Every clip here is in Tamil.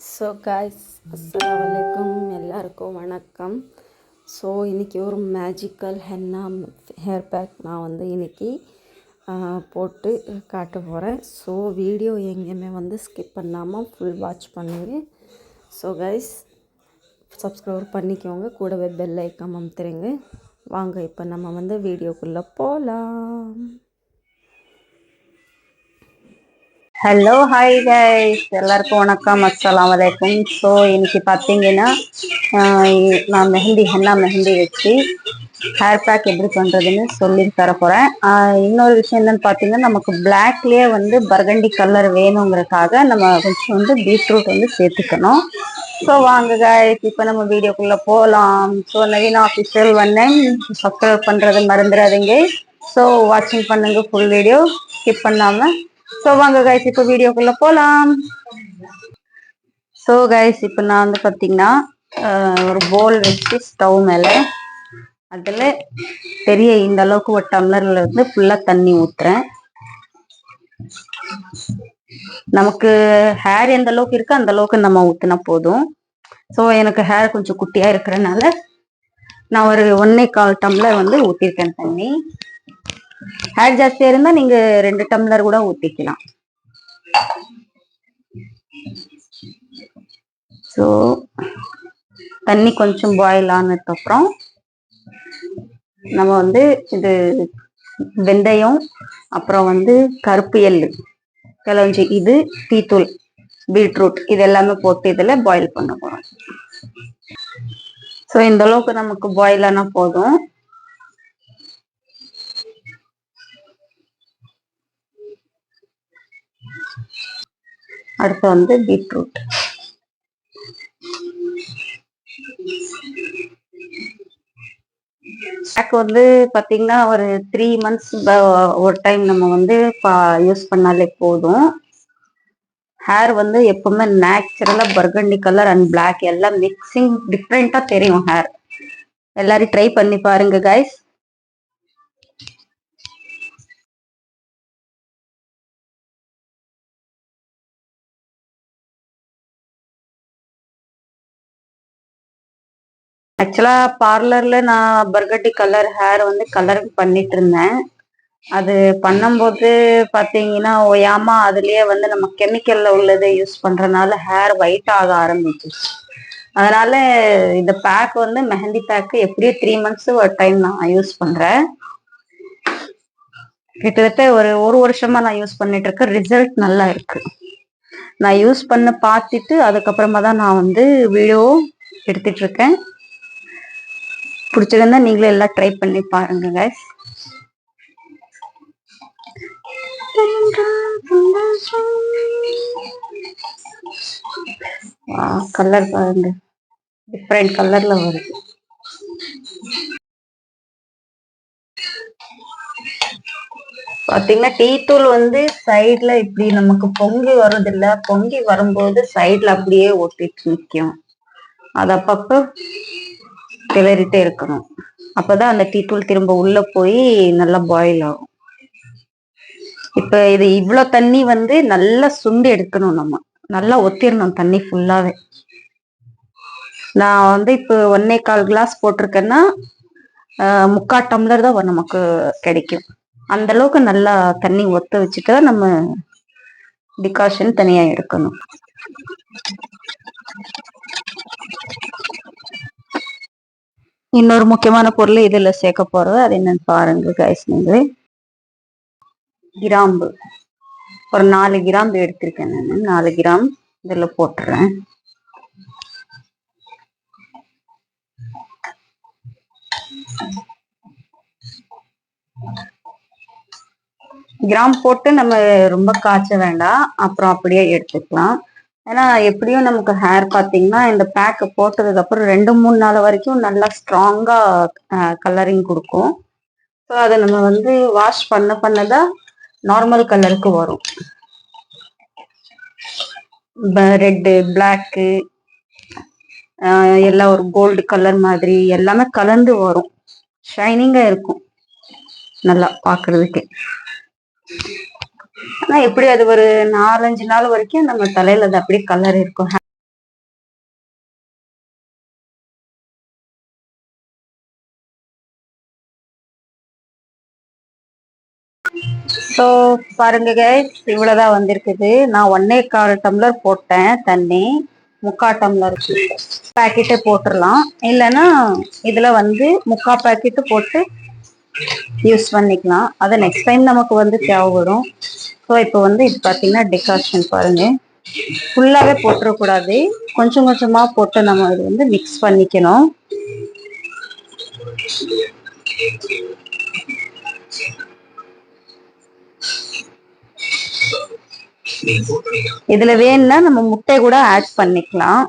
ஸோ காய்ஸ் அஸ்லாம் எல்லாருக்கும் வணக்கம். ஸோ இன்றைக்கி ஒரு மேஜிக்கல் ஹென்னா ஹேர் பேக் நான் வந்து இன்றைக்கி போட்டு காட்ட போகிறேன் ஸோ வீடியோ எங்கேயுமே வந்து ஸ்கிப் பண்ணாமல் ஃபுல் வாட்ச் பண்ணுங்க. ஸோ கைஸ் சப்ஸ்கிரைப் பண்ணிக்கோங்க. கூடவே பெல் ஐக்கம் அமுத்துறீங்க வாங்க இப்போ நம்ம வந்து வீடியோக்குள்ளே போகலாம் ஹலோ ஹாய் கைஸ் எல்லாருக்கும் வணக்கம். அஸ்லாம் வலைக்கும் ஸோ இன்னைக்கு பார்த்தீங்கன்னா நான் மெஹந்தி ஹென்னா மெஹந்தி வச்சு ஹேர் பேக் எப்படி பண்ணுறதுன்னு சொல்லி தர போகிறேன் இன்னொரு விஷயம் என்னன்னு பார்த்தீங்கன்னா நமக்கு பிளாக்லேயே வந்து பர்கண்டி கலர் வேணுங்கிறதுக்காக நம்ம கொஞ்சம் வந்து பீட்ரூட் வந்து சேர்த்துக்கணும். ஸோ வாங்க கைஸ் இப்போ நம்ம வீடியோக்குள்ளே போகலாம் ஸோ நவீன ஆஃபீஷியல் வந்தேன். சப்ஸ்கிரைப் பண்ணுறது மறந்துடாதீங்க. ஸோ வாட்சிங் பண்ணுங்க ஃபுல் வீடியோ ஸ்கிப் பண்ணாமல் ஸோ வாங்க கைஸ் இப்போ வீடியோக்குள்ள போகலாம் ஸோ கைஸ் இப்போ நான் வந்து பார்த்தீங்கன்னா ஒரு போல் வச்சு ஸ்டவ் மேலே அதில் பெரிய இந்த அளவுக்கு ஒரு டம்ளர்ல இருந்து ஃபுல்லாக தண்ணி ஊற்றுறேன் நமக்கு ஹேர் எந்த அளவுக்கு இருக்கு அந்த அளவுக்கு நம்ம ஊற்றினா போதும். ஸோ எனக்கு ஹேர் கொஞ்சம் குட்டியாக இருக்கிறனால நான் ஒரு ஒன்னே கால் டம்ளர் வந்து ஊற்றிருக்கேன் தண்ணி. ஹேர் ஜாஸ்தியா இருந்தா நீங்க ரெண்டு டம்ளர் கூட ஊத்திக்கலாம். ஸோ தண்ணி கொஞ்சம் பாயில் ஆனதுக்கு அப்புறம் நம்ம வந்து இது வெந்தயம் அப்புறம் வந்து கருப்பு எள்ளு கிளஞ்சி இது டீத்தூள் பீட்ரூட் இது எல்லாமே போட்டு இதில் பாயில் பண்ண போகிறோம் ஸோ இந்த அளவுக்கு நமக்கு பாயில் ஆனால் போதும். அடுத்து வந்து பீட்ரூட். பேக் வந்து பாத்தீங்கன்னா ஒரு த்ரீ மந்த்ஸ் ஒரு டைம் நம்ம வந்து யூஸ் பண்ணாலே போதும். ஹேர் வந்து எப்பவுமே நேச்சுரலாக பர்கண்டி கலர் அண்ட் பிளாக் எல்லாம் மிக்சிங் டிஃப்ரெண்ட்டாக தெரியும் ஹேர் எல்லாரும் ட்ரை பண்ணி பாருங்க கைஸ் ஆக்சுவலா பார்லர்ல நான் பர்கட்டி கலர் ஹேர் வந்து கலர் பண்ணிட்டு இருந்தேன். அது பண்ணும்போது பாத்தீங்கன்னா ஓயாமா அதுலயே வந்து நம்ம கெமிக்கல்ல உள்ளதை யூஸ் பண்றதுனால ஹேர் ஒயிட் ஆக ஆரம்பிச்சிச்சு அதனால இந்த பேக் வந்து மெஹந்தி பேக் எப்படியும் த்ரீ மந்த்ஸ் ஒரு டைம் நான் யூஸ் பண்றேன். கிட்டத்தட்ட ஒரு ஒரு வருஷமா நான் யூஸ் பண்ணிட்டு இருக்கேன். ரிசல்ட் நல்லா இருக்கு. நான் யூஸ் பண்ண பார்த்துட்டு அதுக்கப்புறமா தான் நான் வந்து வீடியோ எடுத்துட்டு இருக்கேன். பிடிச்சிருந்தா நீங்களும் எல்லாம் ட்ரை பண்ணி பாருங்க கைஸ் கலர் பாருங்க. டிஃப்ரெண்ட் கலர்ல வருது. பார்த்தீங்கன்னா டீ தூள் வந்து சைட்ல இப்படி நமக்கு பொங்கி வர்றதில்ல. பொங்கி வரும்போது சைட்ல அப்படியே ஒட்டிட்டு நிற்கும் அது அப்பப்போ கிளறிட்டே இருக்கணும். அப்பதான் அந்த டீ தூள் திரும்ப உள்ள போய் நல்லா பாயில் ஆகும். இப்ப இது இவ்வளவு தண்ணி வந்து நல்லா சுண்டு எடுக்கணும் நம்ம. நல்லா ஒத்திரணும் தண்ணி ஃபுல்லாவே நான் வந்து இப்போ ஒன்னே கால் கிளாஸ் போட்டிருக்கேன்னா முக்கா டம்ளர் தான் நமக்கு கிடைக்கும். அந்த அளவுக்கு நல்லா தண்ணி ஒத்த வச்சுட்டு தான் நம்ம டிகாஷன் தனியா எடுக்கணும். இன்னொரு முக்கியமான பொருள் இதில் சேர்க்க போறது அது என்னன்னு பாருங்க கைஸ் நீங்களே. கிராம்பு. ஒரு நாலு கிராம்பு எடுத்திருக்கேன் நான். நாலு கிராம் இதுல போட்டுறேன். கிராம் போட்டு நம்ம ரொம்ப காய்ச்ச வேண்டாம். அப்புறம் அப்படியே எடுத்துக்கலாம். ஏன்னா எப்படியும் நமக்கு ஹேர் பார்த்தீங்கன்னா இந்த பேக்கை போட்டதுக்கு அப்புறம் ரெண்டு மூணு நாள் வரைக்கும் நல்லா ஸ்ட்ராங்கா கலரிங் கொடுக்கும். ஸோ அதை நம்ம வந்து வாஷ் பண்ண பண்ணதான் நார்மல் கலருக்கு வரும். ரெட்டு பிளாக்கு எல்லாம் ஒரு கோல்டு கலர் மாதிரி எல்லாமே கலந்து வரும். ஷைனிங்காக இருக்கும். நல்லா பாக்குறதுக்கு. ஆனா எப்படி அது ஒரு நாலஞ்சு நாள் வரைக்கும் நம்ம தலையில அது அப்படியே கலர் இருக்கும். ஸோ பாருங்க கைஸ் இவ்வளோதான் வந்திருக்குது. நான் ஒன்னே கால் டம்ளர் போட்டேன் தண்ணி முக்கா டம்ளர் பேக்கெட்டே போட்டுடலாம் இல்லைன்னா இதுல வந்து முக்கா பேக்கெட்டு போட்டு யூஸ் பண்ணிக்கலாம். அதை நெக்ஸ்ட் டைம் நமக்கு வந்து தேவைப்படும் ஸோ இப்போ வந்து இது பார்த்தீங்கன்னா டெக்காஷன் பாருங்க. ஃபுல்லாகவே போட்டுறக்கூடாது. கொஞ்சம் கொஞ்சமாக போட்டு நம்ம இது வந்து மிக்ஸ் பண்ணிக்கணும். இதுல வேணும்னா நம்ம முட்டை கூட ஆட் பண்ணிக்கலாம்.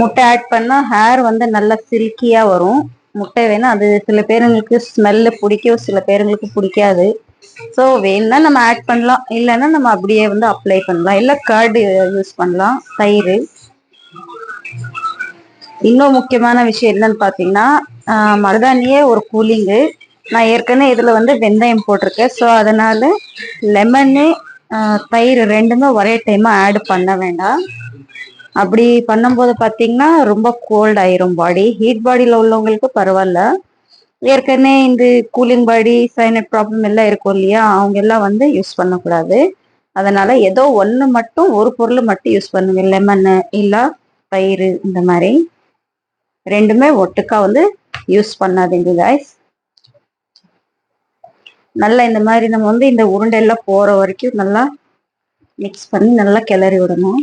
முட்டை ஆட் பண்ணா ஹேர் வந்து நல்லா சில்கியா வரும். முட்டை வேணும் அது சில பேருங்களுக்கு ஸ்மெல்லு பிடிக்கும் சில பேருங்களுக்கு பிடிக்காது. ஸோ வேணும்னா நம்ம ஆட் பண்ணலாம். இல்லைன்னா நம்ம அப்படியே வந்து அப்ளை பண்ணலாம். இல்லை கர்டு யூஸ் பண்ணலாம். தயிர். இன்னும் முக்கியமான விஷயம் என்னன்னு பார்த்தீங்கன்னா மருதாணியே ஒரு கூலிங்கு நான் ஏற்கனவே இதில் வந்து வெந்தயம் போட்டிருக்கேன். ஸோ அதனால லெமனு தயிர் ரெண்டுமே ஒரே டைமாக ஆட் பண்ண வேண்டாம். அப்படி பண்ணும்போது பார்த்தீங்கன்னா ரொம்ப கோல்ட் ஆயிரும் பாடி ஹீட் பாடியில் உள்ளவங்களுக்கு பரவாயில்ல. ஏற்கனவே இந்த கூலிங் பாடி சைனட் ப்ராப்ளம் எல்லாம் இருக்கும் இல்லையா? அவங்க எல்லாம் வந்து யூஸ் பண்ணக்கூடாது. அதனால ஏதோ ஒன்று மட்டும் ஒரு பொருள் மட்டும் யூஸ் பண்ணுங்க. லெமன் இல்லை பயிர் இந்த மாதிரி. ரெண்டுமே ஒட்டுக்கா வந்து யூஸ் பண்ணாதீங்க காய்ஸ் நல்லா இந்த மாதிரி நம்ம வந்து இந்த உருண்டை எல்லாம் போகிற வரைக்கும் நல்லா மிக்ஸ் பண்ணி நல்லா கிளறி விடணும்.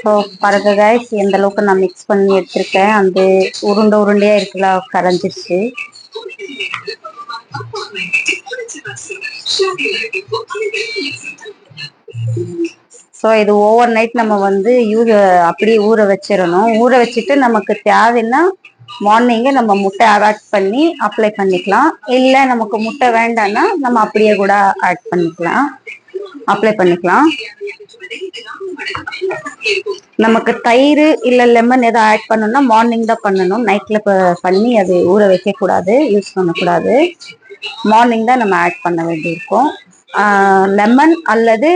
ஸோ பாருங்க கைஸ் எந்த அளவுக்கு நான் மிக்ஸ் பண்ணி எடுத்திருக்கேன் அந்த உருண்டை உருண்டையா இருக்குல்ல கரைஞ்சிருச்சு. ஸோ இது ஓவர் நைட் நம்ம வந்து யூ அப்படியே ஊற வச்சிடணும். ஊற வச்சுட்டு நமக்கு தேவைன்னா மார்னிங்கே நம்ம முட்டை ஆட் பண்ணி அப்ளை பண்ணிக்கலாம். இல்லை நமக்கு முட்டை வேண்டாம்னா நம்ம அப்படியே கூட ஆட் பண்ணிக்கலாம். அப்ளை பண்ணிக்கலாம். நமக்கு தயிர் இல்ல லெமன் எதாவது ஆட் பண்ணணும்னா மார்னிங் தான் பண்ணணும். நைட்ல பண்ணி அது ஊற வைக்க கூடாது யூஸ் பண்ணக்கூடாது. மார்னிங் தான் நம்ம ஆட் பண்ண வேண்டியிருக்கும். லெமன் அல்லது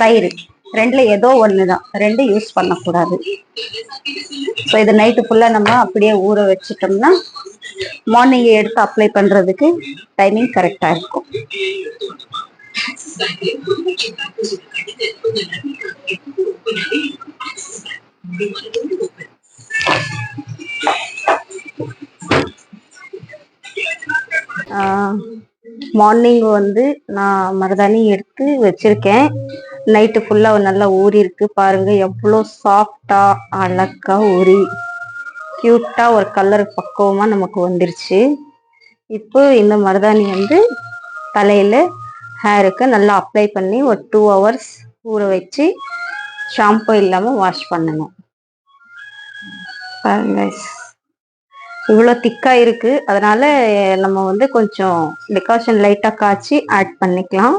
தயிர். ரெண்டுல ஏதோ ஒன்று தான். ரெண்டு யூஸ் பண்ணக்கூடாது. ஸோ இது நைட்டு ஃபுல்லாக நம்ம அப்படியே ஊற வச்சிட்டோம்னா மார்னிங் எடுத்து அப்ளை பண்ணுறதுக்கு டைமிங் கரெக்டாக இருக்கும். மார்னிங் வந்து நான் மருதாணி எடுத்து வச்சிருக்கேன். நைட்டு ஃபுல்லாக நல்லா ஊறி இருக்கு. பாருங்க எவ்வளோ சாஃப்டா அழகா ஊறி கியூட்டா ஒரு கலர் பக்குவமா நமக்கு வந்துருச்சு. இப்போ இந்த மருதாணி வந்து தலையில ஹேருக்கு நல்லா அப்ளை பண்ணி ஒரு டூ ஹவர்ஸ் ஊற வச்சு ஷாம்பு இல்லாமல் வாஷ் பண்ணணும். இவ்வளோ திக்காக இருக்குது அதனால் நம்ம வந்து கொஞ்சம் டிகாஷன் லைட்டாக காய்ச்சி ஆட் பண்ணிக்கலாம்.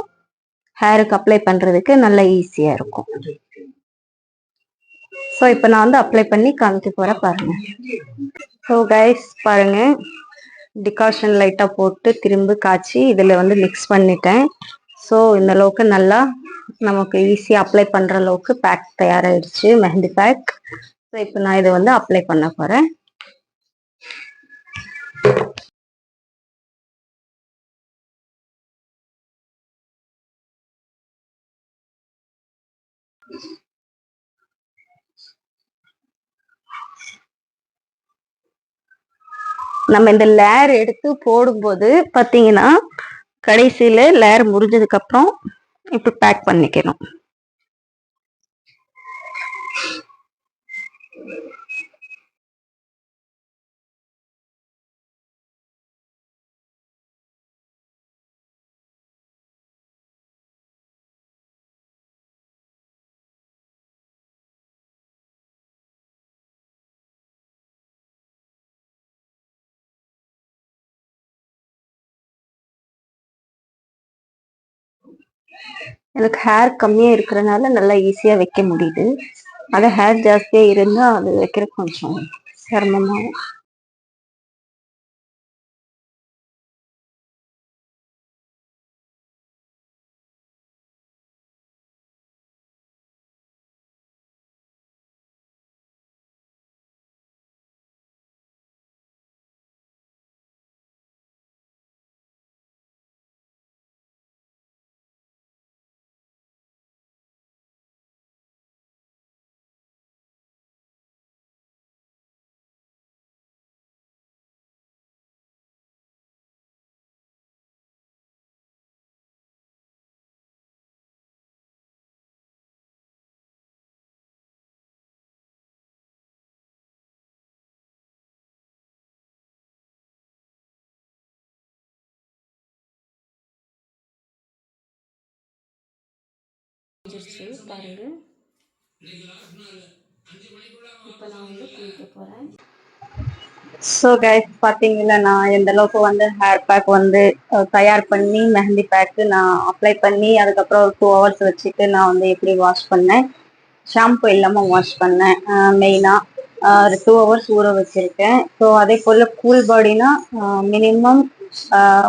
ஹேருக்கு அப்ளை பண்ணுறதுக்கு நல்லா ஈஸியாக இருக்கும். ஸோ இப்போ நான் வந்து அப்ளை பண்ணி காமிக்க போகிறேன் பாருங்கள் ஸோ கைஸ் பாருங்கள் டிகாஷன் லைட்டாக போட்டு திரும்ப காய்ச்சி இதில் வந்து மிக்ஸ் பண்ணிட்டேன். ஸோ இந்த அளவுக்கு நல்லா நமக்கு ஈஸியாக அப்ளை பண்ணுற அளவுக்கு பேக் தயாராகிடுச்சு மெஹந்தி பேக் ஸோ இப்போ நான் இதை வந்து அப்ளை பண்ண போறேன். நம்ம இந்த லேர் எடுத்து போடும்போது பார்த்தீங்கன்னா கடைசியில் லேர் முடிஞ்சதுக்கப்புறம் இப்போ பேக் பண்ணிக்கணும். எனக்கு ஹேர் கம்மியா இருக்கிறனால நல்லா ஈஸியா வைக்க முடியுது. அது ஹேர் ஜாஸ்தியா இருந்தா அது வைக்கிறது கொஞ்சம் சிரமமாகும் முடிஞ்சிருச்சு பாருங்க. இப்போ நான் வந்து குளிக்க போகிறேன் ஸோ கைஸ் பார்த்தீங்கன்னா நான் எந்த அளவுக்கு வந்து ஹேர் பேக் வந்து தயார் பண்ணி மெஹந்தி பேக்கு நான் அப்ளை பண்ணி அதுக்கப்புறம் ஒரு டூ ஹவர்ஸ் வச்சுட்டு நான் வந்து எப்படி வாஷ் பண்ணேன்? ஷாம்பு இல்லாமல் வாஷ் பண்ணேன். மெயினாக ஒரு டூ ஹவர்ஸ் ஊற வச்சுருக்கேன். ஸோ அதே போல் கூல் பாடினா மினிமம்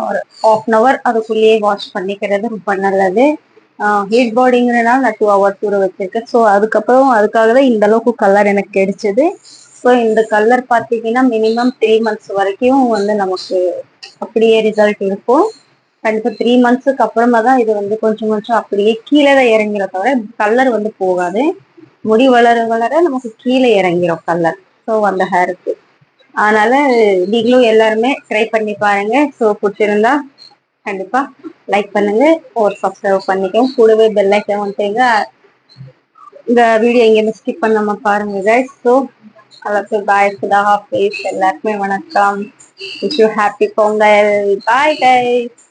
ஒரு ஆஃப் அன் ஹவர் அதுக்குள்ளேயே வாஷ் பண்ணிக்கிறது ரொம்ப நல்லது. ஹீட் பாடிங்கிறனால நான் டூ ஹவர்ஸ் ஊற வச்சிருக்கேன். ஸோ அதுக்கப்புறம் அதுக்காக தான் இந்த அளவுக்கு கலர் எனக்கு கிடைச்சது. ஸோ இந்த கலர் பார்த்தீங்கன்னா மினிமம் த்ரீ மந்த்ஸ் வரைக்கும் வந்து நமக்கு அப்படியே ரிசல்ட் இருக்கும். கண்டிப்பாக த்ரீ மந்த்ஸுக்கு அப்புறமா தான் இது வந்து கொஞ்சம் கொஞ்சம் அப்படியே கீழே தான் இறங்கிற தவிர கலர் வந்து போகாது. முடி வளர வளர நமக்கு கீழே இறங்கிரும் கலர் ஸோ அந்த ஹேருக்கு அதனால நீங்களும் எல்லாருமே ட்ரை பண்ணி பாருங்க. ஸோ பிடிச்சிருந்தா கண்டிப்பா. லைக் பண்ணுங்க. ஒரு சப்ஸ்கிரைப் பண்ணிக்கோங்க. கூடவே பெல் ஐக்கன் வந்துட்டீங்க இந்த வீடியோ எங்கேயுமே ஸ்கிப் பண்ணாம பாருங்க கைஸ் ஸோ எல்லாருக்கும் பாய் சுதா ஹாஃபீஸ் எல்லாருக்குமே வணக்கம். Wish you happy Pongal bye guys